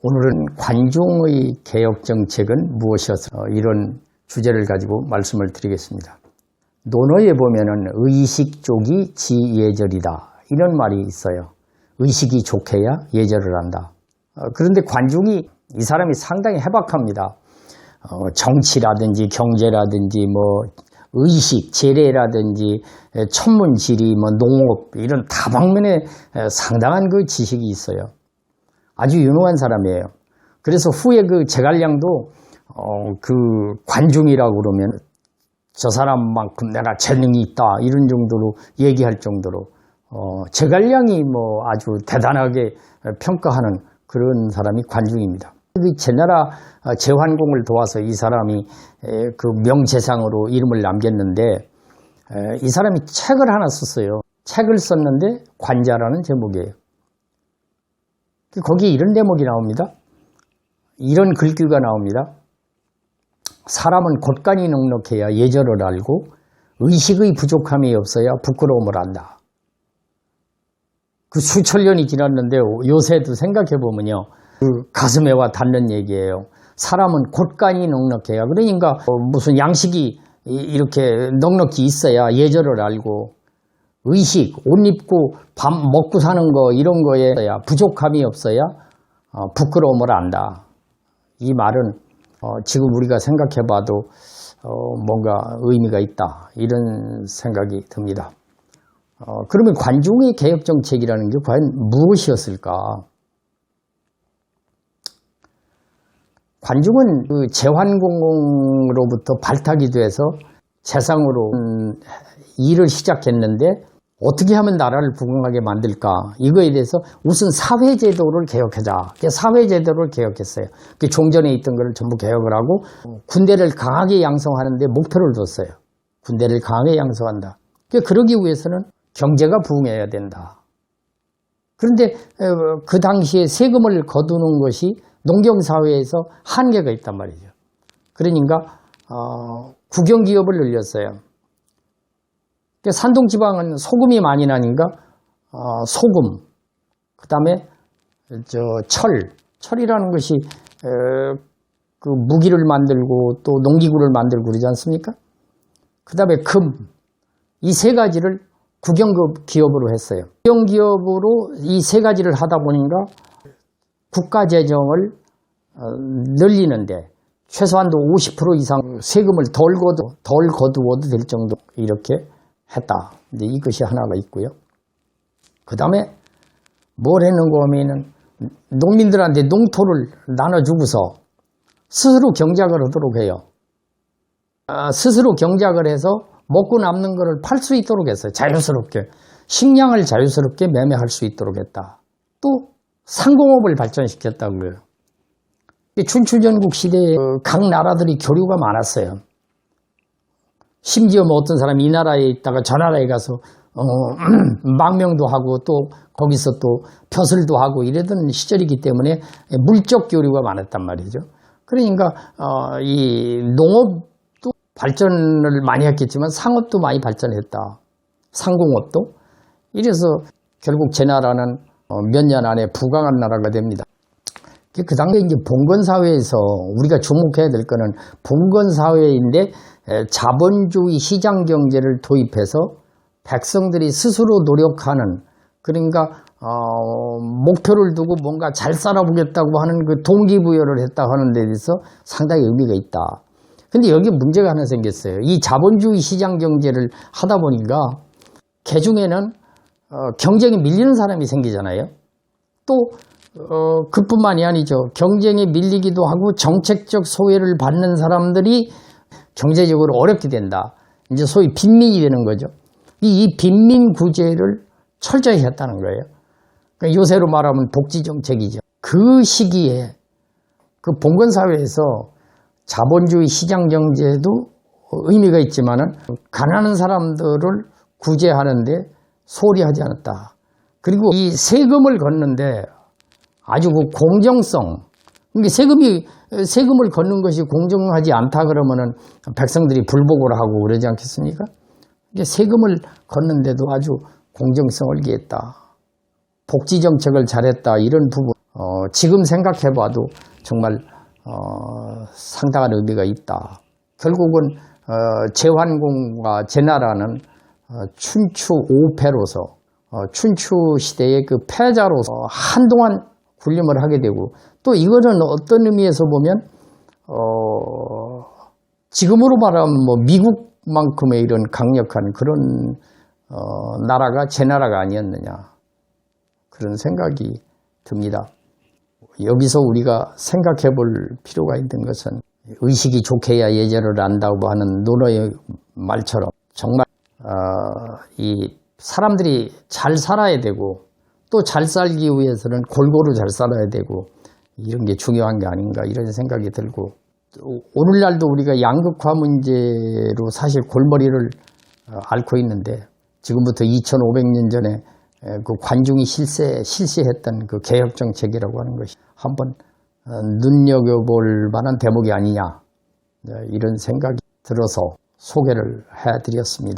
오늘은 관종의 개혁 정책은 무엇이어서 어, 이런 주제를 가지고 말씀을 드리겠습니다. 논어에 보면은 의식 쪽이 지예절이다 이런 말이 있어요. 의식이 좋게야 예절을 한다. 어, 그런데 관중이 이 사람이 상당히 해박합니다. 어, 정치라든지 경제라든지 뭐 의식, 재래라든지 에, 천문지리, 뭐 농업 이런 다방면에 에, 상당한 그 지식이 있어요. 아주 유능한 사람이에요. 그래서 후에 그 제갈량도 어, 그 관중이라고 그러면 저 사람만큼 내가 재능이 있다 이런 정도로 얘기할 정도로 어, 제갈량이 뭐 아주 대단하게 평가하는 그런 사람이 관중입니다. 그 제나라 어, 제환공을 도와서 이 사람이 에, 그 명재상으로 이름을 남겼는데 에, 이 사람이 책을 하나 썼어요. 책을 썼는데 관자라는 제목이에요. 거기에 이런 대목이 나옵니다. 이런 글귀가 나옵니다. 사람은 곳간이 넉넉해야 예절을 알고 의식의 부족함이 없어야 부끄러움을 안다. 그 수천 년이 지났는데 요새도 생각해 보면요. 그 가슴에 와 닿는 얘기예요. 사람은 곳간이 넉넉해야 그러니까 어, 무슨 양식이 이- 이렇게 넉넉히 있어야 예절을 알고 의식, 옷 입고 밥 먹고 사는 거 이런 거에야 부족함이 없어야 어, 부끄러움을 안다. 이 말은 어, 지금 우리가 생각해봐도 어, 뭔가 의미가 있다 이런 생각이 듭니다. 어, 그러면 관중의 개혁 정책이라는 게 과연 무엇이었을까? 관중은 그 제환공으로부터 발탁이 돼서 세상으로 음, 일을 시작했는데 어떻게 하면 나라를 부강하게 만들까? 이거에 대해서 우선 사회제도를 개혁하자. 사회제도를 개혁했어요. 그 종전에 있던 것을 전부 개혁을 하고 군대를 강하게 양성하는데 목표를 뒀어요. 군대를 강하게 양성한다. 그러니까 그러기 위해서는 경제가 부흥해야 된다. 그런데 어, 그 당시에 세금을 거두는 것이 농경사회에서 한계가 있단 말이죠. 그러니까 어, 국영기업을 늘렸어요 산동 지방은 소금이 많이 나니까 어, 소금, 그 다음에 저 철, 철이라는 것이 에, 그 무기를 만들고 또 농기구를 만들고 그러지 않습니까? 그 다음에 금, 이 세 가지를 국영기업 기업으로 했어요. 국영기업으로 이 세 가지를 하다 보니까 국가 재정을 어, 늘리는데 최소한도 50% 이상 세금을 덜 거두, 덜 거두어도 될 정도 이렇게 했다. 이제 이것이 하나가 있고요. 그 다음에 뭘 했는가 하면은 농민들한테 농토를 나눠주고서 스스로 경작을 하도록 해요. 아, 스스로 경작을 해서 먹고 남는 것을 팔 수 있도록 했어요. 자유스럽게. 식량을 자유스럽게 매매할 수 있도록 했다. 또 상공업을 발전시켰다고요. 춘추전국 시대에 어, 각 나라들이 교류가 많았어요. 심지어 뭐 어떤 사람이 이 나라에 있다가 저 나라에 가서 어, 망명도 하고 또 거기서 또 벼슬도 하고 이러던 시절이기 때문에 물적 교류가 많았단 말이죠. 그러니까 어, 이 농업도 발전을 많이 했겠지만 상업도 많이 발전했다. 상공업도. 이래서 결국 제 나라는 어, 몇년 안에 부강한 나라가 됩니다. 그 당시에 이제 봉건 사회에서 우리가 주목해야 될 거는 봉건 사회인데 에, 자본주의 시장 경제를 도입해서 백성들이 스스로 노력하는 그러니까 어, 목표를 두고 뭔가 잘 살아보겠다고 하는 그 동기부여를 했다 하는 데 대해서 상당히 의미가 있다. 근데 여기 문제가 하나 생겼어요. 이 자본주의 시장 경제를 하다 보니까 개중에는 어, 경쟁에 밀리는 사람이 생기잖아요. 또 어, 그뿐만이 아니죠. 경쟁에 밀리기도 하고 정책적 소외를 받는 사람들이 경제적으로 어렵게 된다. 이제 소위 빈민이 되는 거죠. 이, 이 빈민 구제를 철저히 했다는 거예요. 그러니까 요새로 말하면 복지 정책이죠. 그 시기에 그 봉건 사회에서 자본주의 시장 경제도 의미가 있지만은 가난한 사람들을 구제하는데 소홀히 하지 않았다. 그리고 이 세금을 걷는데 아주 그 공정성. 이게 세금이 세금을 걷는 것이 공정하지 않다 그러면은 백성들이 불복을 하고 그러지 않겠습니까? 이게 세금을 걷는데도 아주 공정성을 기했다. 복지 정책을 잘했다 이런 부분 어, 지금 생각해봐도 정말 어, 상당한 의미가 있다. 결국은 어, 제환공과 제나라는 어, 춘추 5패로서 어, 춘추 시대의 그 패자로서 한동안 군림을 하게 되고 또 이거는 어떤 의미에서 보면 어, 지금으로 말하면 뭐 미국만큼의 이런 강력한 그런 어, 나라가 제 나라가 아니었느냐 그런 생각이 듭니다. 여기서 우리가 생각해 볼 필요가 있는 것은 의식이 좋게야 예절을 안다고 하는 논어의 말처럼 정말 어, 이 사람들이 잘 살아야 되고 또 잘 살기 위해서는 골고루 잘 살아야 되고 이런 게 중요한 게 아닌가 이런 생각이 들고 또 오늘날도 우리가 양극화 문제로 사실 골머리를 어, 앓고 있는데 지금부터 2,500년 전에 에, 그 관중이 실세 실시했던 그 개혁 정책이라고 하는 것이 한번 어, 눈여겨볼 만한 대목이 아니냐 네, 이런 생각이 들어서 소개를 해드렸습니다.